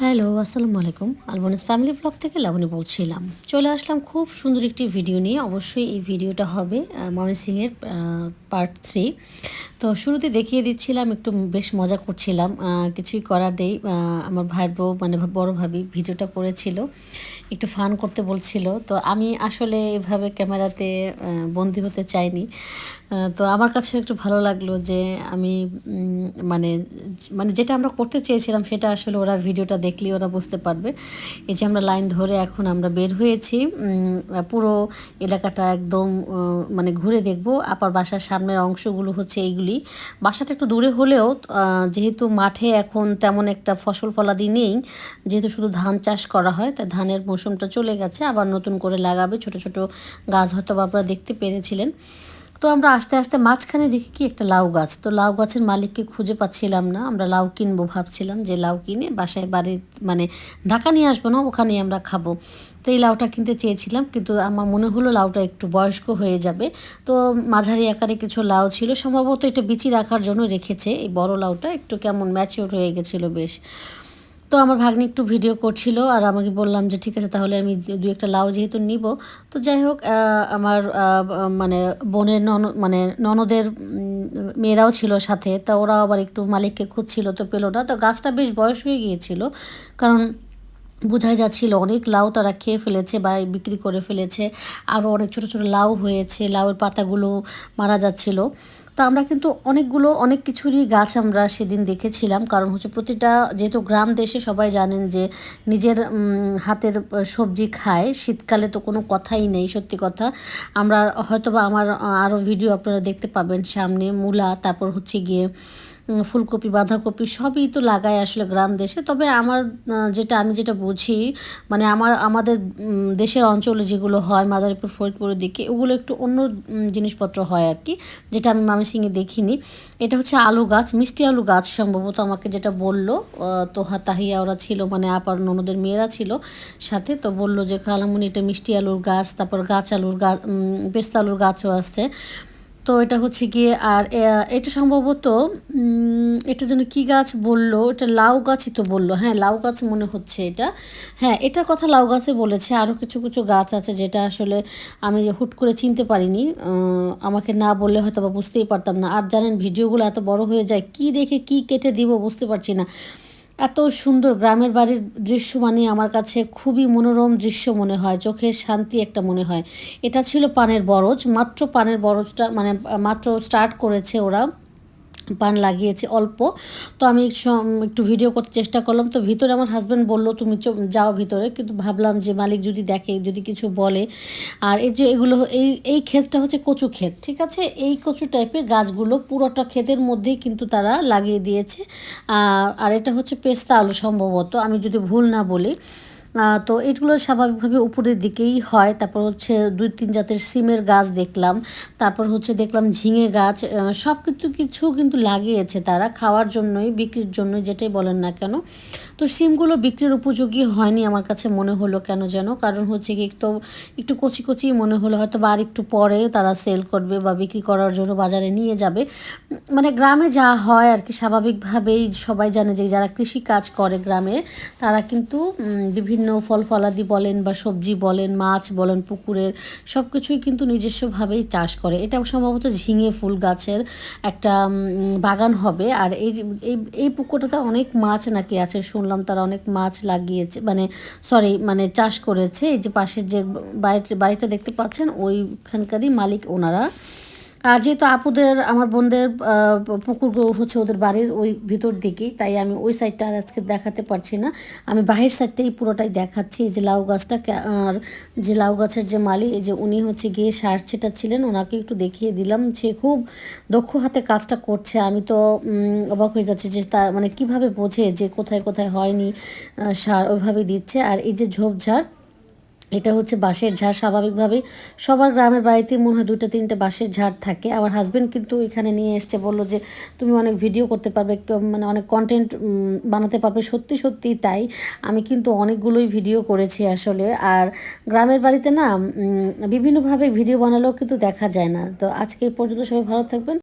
Hello, আসসালামু আলাইকুম। আলবনিস family blog থেকে লাবণী বলছিলাম। চলে আসলাম খুব সুন্দর একটি ভিডিও নিয়ে। অবশ্যই এই ভিডিওটা হবে ময়মন সিংয়ের পার্ট থ্রি তো শুরুতে দেখিয়ে দিচ্ছিলাম, একটু বেশ মজা করছিলাম। কিছুই করার নেই। আমার ভাইয়ের বউ মানে বড় ভাবি ভিডিওটা করেছিল, একটু ফান করতে বলছিল। তো আমি আসলে এভাবে ক্যামেরাতে বন্দি হতে চাইনি। তো আমার কাছে একটু ভালো লাগল যে আমি মানে মানে যেটা আমরা করতে চেয়েছিলাম সেটা আসলে ওরা ভিডিওটা দেখলে ওরা বুঝতে পারবে। এই যে আমরা লাইন ধরে এখন আমরা বের হয়েছি পুরো এলাকাটা একদম মানে ঘুরে দেখব। আপার বাসার সামনের অংশগুলো হচ্ছে এইগুলি। বাসাটা একটু দূরে হলেও যেহেতু মাঠে এখন তেমন একটা ফসল ফলাদি নেই, যেহেতু শুধু ধান চাষ করা হয় তাই ধানের মৌসুমটা চলে গেছে, আবার নতুন করে লাগাবে। ছোট ছোট গাছ হয়তো আপনারা দেখতে পেরেছিলেন। তো আমরা আস্তে আস্তে মাঝখানে দেখি কি একটা লাউ গাছ। তো লাউ গাছের মালিককে খুঁজে পাচ্ছিলাম না। আমরা লাউ কিনবো ভাবছিলাম যে লাউ কিনে বাসায় বাড়ি মানে ঢাকা নিয়ে আসব না, ওখানেই আমরা খাব। তো এই লাউটা কিনতে চেয়েছিলাম, কিন্তু আমার মনে হলো লাউটা একটু বয়স্ক হয়ে যাবে। তো মাঝারি আকারে কিছু লাউ ছিল, সম্ভবত এটা বিচি রাখার জন্য রেখেছে। এই বড় লাউটা একটু কেমন ম্যাচিওর হয়ে গেছিল বেশ। তো আমার ভাগ্নি একটু ভিডিও করছিল আর আমাকে বললাম যে, ঠিক আছে, তাহলে আমি দু একটা লাউ যেহেতু নিব। তো যাই হোক আমার মানে বোনের নন মানে ননদের মেয়েরাও ছিল সাথে। তা ওরা আবার একটু মালিককে খুঁজছিল তো পেল না। তো গাছটা বেশ বয়স হয়ে গিয়েছিল। কারণ বোঝাই যাচ্ছিল অনেক লাউ তারা খেয়ে ফেলেছে বা বিক্রি করে ফেলেছে। আরও অনেক ছোট ছোট লাউ হয়েছে, লাউয়ের পাতাগুলো মারা যাচ্ছিল। তো আমরা কিন্তু অনেকগুলো, অনেক কিছুরই গাছ আমরা সেদিন দেখেছিলাম। কারণ হচ্ছে প্রতিটা, যেহেতু গ্রাম দেশে সবাই জানেন যে নিজের হাতের সবজি খায়, শীতকালে তো কোনো কথাই নেই, সত্যি কথা। আমরা হয়তোবা আমার আরও ভিডিও আপনারা দেখতে পাবেন। সামনে মূলা, তারপর হচ্ছে গিয়ে ফুলকপি বাঁধাকপি সবই তো লাগায় আসলে গ্রাম দেশে। তবে আমার যেটা আমি যেটা বুঝি মানে আমার আমাদের দেশের অঞ্চলে যেগুলো হয় মাদারীপুর ফরিদপুরের দিকে ওগুলো একটু অন্য জিনিসপত্র হয় আর কি যেটা আমি মামিসিংয়ে দেখিনি। এটা হচ্ছে আলু গাছ মিষ্টি আলু গাছ সম্ভবত আমাকে যেটা বলল আহ, তোহা তাহিয়া ওরা ছিল মানে আপার ননদের মেয়েরা ছিল সাথে তো বলল যে খালামুনি এটা মিষ্টি আলুর গাছ তারপর গাছ আলুর গাছ পেস্তা আলুর গাছও আসছে। তো এটা হচ্ছে গিয়ে আর এটা সম্ভবত এটা যেন কি গাছ বলল? এটা লাউ গাছই তো বলল। হ্যাঁ লাউ গাছ মনে হচ্ছে এটা। হ্যাঁ এটার কথা লাউ গাছে বলেছে। আরও কিছু কিছু গাছ আছে যেটা আসলে আমি হুট করে চিনতে পারিনি। আমাকে না বললে হয়তো বা বুঝতেই পারতাম না। আর জানেন, ভিডিওগুলো এত বড় হয়ে যায়, কি দেখে কি কেটে দিব বুঝতে পারছি না। এত সুন্দর গ্রামের বাড়ির দৃশ্য মানে আমার কাছে খুবই মনোরম দৃশ্য মনে হয়, চোখে শান্তি একটা মনে হয়। এটা ছিল পানের বরজ, মাত্র পানের বরজটা মানে মাত্র স্টার্ট করেছে ওরা। পান লাগিয়েছে অল্প। তো আমি একটু ভিডিও করতে চেষ্টা করলাম। তো ভিতরে আমার হাজব্যান্ড বলল, তুমি যাও ভিতরে। কিন্তু ভাবলাম যে মালিক যদি দেখে, যদি কিছু বলে। আর এই যে এগুলো, এই এই ক্ষেতটা হচ্ছে কচু ক্ষেত, ঠিক আছে? এই কচু টাইপের গাছগুলো পুরোটা ক্ষেতের মধ্যেই কিন্তু তারা লাগিয়ে দিয়েছে। আর এটা হচ্ছে পেস্তা আলু সম্ভবত। আমি যদি ভুল না বলি তো এগুলো স্বাভাবিকভাবে উপরের দিকেই হয়। তারপর হচ্ছে দুই তিন জাতের সিমের গাছ দেখলাম। তারপর হচ্ছে দেখলাম ঝিঙে গাছ সব কিছু কিছু কিন্তু লাগিয়েছে তারা। খাওয়ার জন্যই, বিক্রির জন্যই যেটাই বলেন না কেন। তো সিমগুলো বিক্রির উপযোগী হয়নি আমার কাছে মনে হলো কেন যেন। কারণ হচ্ছে কি একটু একটু কচি কচি মনে হলো, হয়তো বা একটু পরে তারা সেল করবে বা বিক্রি করার জন্য বাজারে নিয়ে যাবে। মানে গ্রামে যা হয় আর কি, স্বাভাবিকভাবেই সবাই জানে যে যারা কৃষি কাজ করে গ্রামে, তারা কিন্তু বিভিন্ন ফল ফলাদি বলেন বা সবজি বলেন, মাছ বলেন, পুকুরের সব কিছুই কিন্তু নিজস্বভাবেই চাষ করে। এটা সম্ভবত ঝিঙে ফুল গাছের একটা বাগান হবে। আর এই এই পুকুরটাতে অনেক মাছ নাকি আছে শুনলাম তারা অনেক মাছ লাগিয়েছে মানে সরি মানে চাষ করেছে। এই যে পাশের যে বাড়িটা দেখতে পাচ্ছেন, ওইখানকারই মালিক ওনারা। যেহেতু আপুদের, আমার বোনদের পুকুর হচ্ছে ওদের বাড়ির ওই ভিতর দিকেই, তাই আমি ওই সাইডটা আর আজকে দেখাতে পারছি না। আমি বাহির সাইডটাই পুরোটাই দেখাচ্ছি, এই যে লাউ গাছটা আর যে লাউ গাছের যে মালি, এই যে উনি হচ্ছে গিয়ে সার ছিলেন ওনাকে একটু দেখিয়ে দিলাম সে খুব দক্ষ হাতে কাজটা করছে। আমি তো অবাক হয়ে যাচ্ছি যে তা মানে কীভাবে বোঝে যে কোথায় কোথায় হয়নি সার ওইভাবে দিচ্ছে। আর এই যে ঝোপঝাড় এটা হচ্ছে বাঁশের ঝাড়। স্বাভাবিকভাবেই সবার গ্রামের বাড়িতে মনে হয় দুটো তিনটে বাঁশের ঝাড় থাকে। আমার হাজব্যান্ড কিন্তু এখানে নিয়ে এসছে, বলল যে তুমি অনেক ভিডিও করতে পারবে মানে অনেক কন্টেন্ট বানাতে পারবে। সত্যি সত্যি তাই। আমি কিন্তু অনেকগুলোই ভিডিও করেছি আসলে। আর গ্রামের বাড়িতে না বিভিন্নভাবে ভিডিও বানালেও কিন্তু দেখা যায় না। তো আজকে এই পর্যন্ত সবাই ভালো থাকবেন।